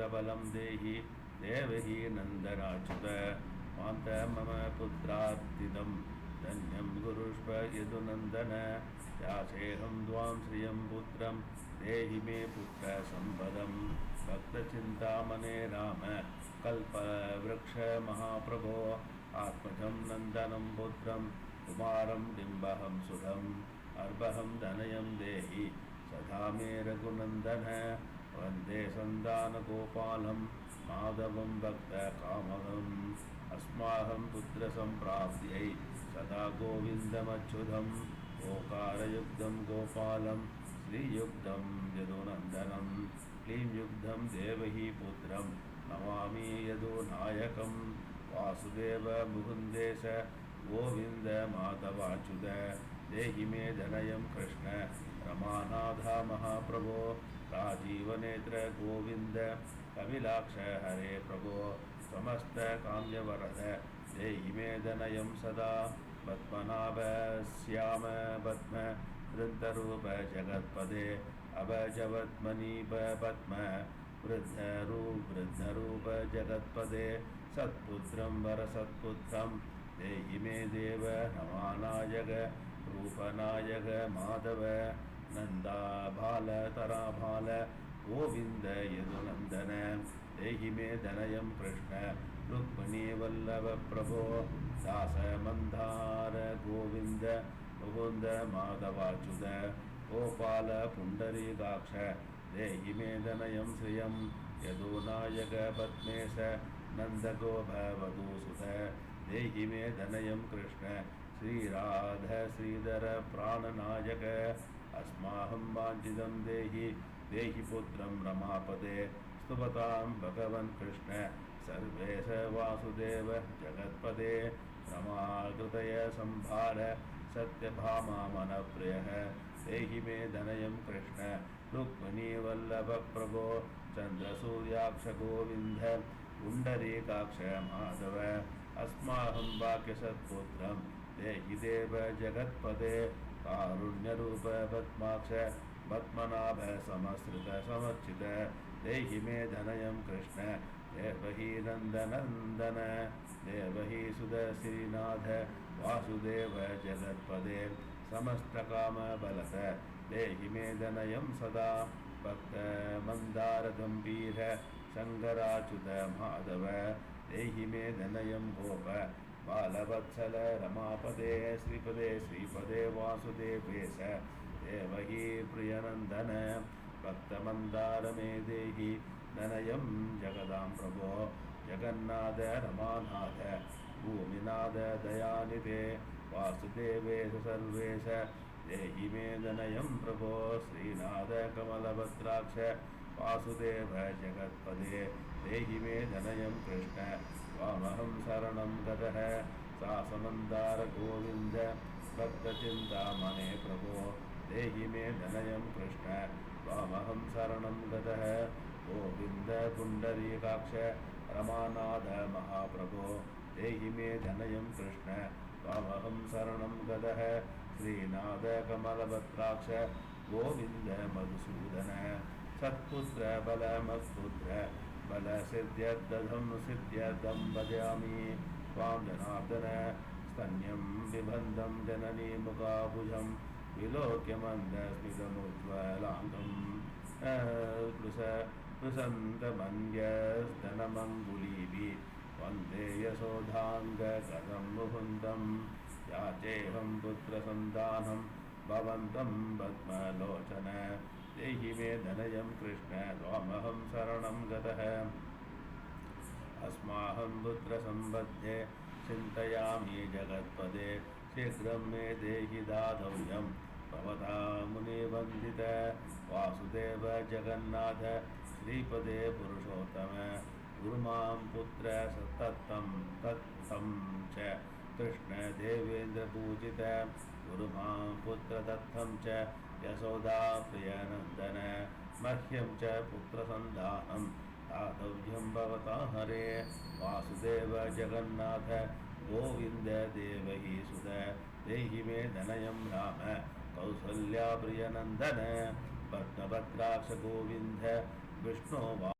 गोविन्दबलं देहि देवहि नन्दनाच्युत मान्त मम पुत्रार्तिदं धन्यं गुरुष्व यदुनन्दन। याचेऽहं द्वां श्रियं पुत्रं। देहि मे पुत्रसम्पदं भक्तचिन्तामणे राम। कल्पवृक्षमहाप्रभो आत्मजं नन्दनं पुत्रं। कुमारं डिम्बहं सुधम् अर्भहं धनयं देहि। सदा मे रघुनन्दन। वंदे सन्दानगोपालं माधवं भक्तकामहम् अस्माहं पुत्रसम्प्राप्त्यै सदा गोविन्दमच्युतम् ओकारयुक्तं गोपालं, श्रीयुक्तं यदुनन्दनं। क्लीं देवही पुत्रं नमामि यदुनायकं। वासुदेव मुकुन्देश, गोविन्द माधवाच्युत। देहि मे धनयं कृष्ण। रमानाथा महाप्रभो। राजीवनेत्र गोविन्द कपिलाक्ष हरे प्रभो समस्तकाम्यवरद देहि मे धनयं सदा पद्मनाभ श्याम पद्म वृन्दरूप जगत्पदे अभजवद्मनीप पद्म वृद्धरूप वृद्धरूप जगत्पदे सत्पुत्रं वरसत्पुत्रं देहि मे देव नमानायक रूपनायक माधव नन्दाबालतराबाल गोविन्द यदुनन्दन, देहि मे धनयं कृष्ण रुक्मिणीवल्लभप्रभो दासमन्दार गोविन्द, मुकुन्द, माधवाच्युत, गोपाल पुण्डरीकाक्ष देहि मे धनयं श्रियं यदुनायक पद्मेश नन्दगोभवधूसुत देहि मे धनयं कृष्ण, श्रीराध श्रीधर प्राणनायक अस्माहं वाञ्छितं देहि देहि पुत्रं रमापदे स्तुपतां भगवन् कृष्ण सर्वेश वासुदेव जगत्पदे। रमाकृतय संभार सत्यभामामनप्रियः देहि मे धनयं कृष्ण, रुक्मिणीवल्लभप्रभो। चन्द्रसूर्याक्षगोविन्द पुण्डरीकाक्ष माधव अस्माहं वाक्यसत्पुत्रं, देहि देव जगत्पदे। कारुण्यरूप पद्माक्ष पद्मनाभ समश्रित समर्चित। देहि मे धनयं कृष्ण। देवही नन्दनन्दन। देवही सुदश्रीनाथ वासुदेव जगत्पदे। समस्तकामबलत देहि मे धनयं सदा। भक्तमन्दारगम्भीर शङ्कराच्युत माधव। देहि मे धनयं गोप। बालवत्सल रमापदे, श्रीपदे श्रीपदे वासुदेवेश। देवही प्रियनन्दन भक्तमन्दार मे देहि धनयं जगदां प्रभो। जगन्नाथ, रमानाथ, भूमिनाथ, दयानिधे, वासुदेवेश सर्वेश। देहि मे धनयं प्रभो, श्रीनाथ, कमलभद्राक्ष, वासुदेव जगत्पदे। देहि मे धनयं कृष्ण त्वामहं शरणं गतः सासमन्दार गोविन्द भक्तचिन्तामणे प्रभो, देहि मे धनयं कृष्ण त्वामहं शरणं गतः गोविन्द पुण्डरीकाक्ष रमानाथ महाप्रभो, देहि मे धनयं कृष्ण त्वामहं शरणं गतः श्रीनाथ कमलभद्राक्ष, गोविन्द मधुसूदन, सत्पुत्र बलमत्पुत्र बलसिद्ध्यर्थं सिद्ध्यर्थं भजामि त्वां जनार्दन, स्तन्यं बिबन्धं जननी मुखाभुजं विलोक्यमन्दस्मितमुज्ज्वलाङ्गं कृश कृशन्तमन्यस्तनमङ्गुलीभिः वंदे यशोधाङ्गकथं मुकुन्दं याचेऽहं पुत्रसन्तानं, भवन्तं पद्मलोचन। देहि मे धनयं कृष्ण त्वामहं शरणं गतः। अस्माहं पुत्रसम्बद्धे चिन्तयामि जगत्पदे, शीघ्रं मे देहि दातव्यं। भवता मुनिवन्दित वासुदेव जगन्नाथ, श्रीपदे पुरुषोत्तम, गुरुमां पुत्र सततं तत्थं च। कृष्ण देवेन्द्रपूजित गुरुमां पुत्रदत्तं च। यशोदा प्रियनन्दन मह्यं च पुत्रसन्धानं दातव्यं भवता हरे वासुदेव जगन्नाथ गोविन्द देवी सुत देहि मे धनयं राम। कौसल्याप्रियनन्दन भक्तभद्राक्ष गोविन्द, विष्णो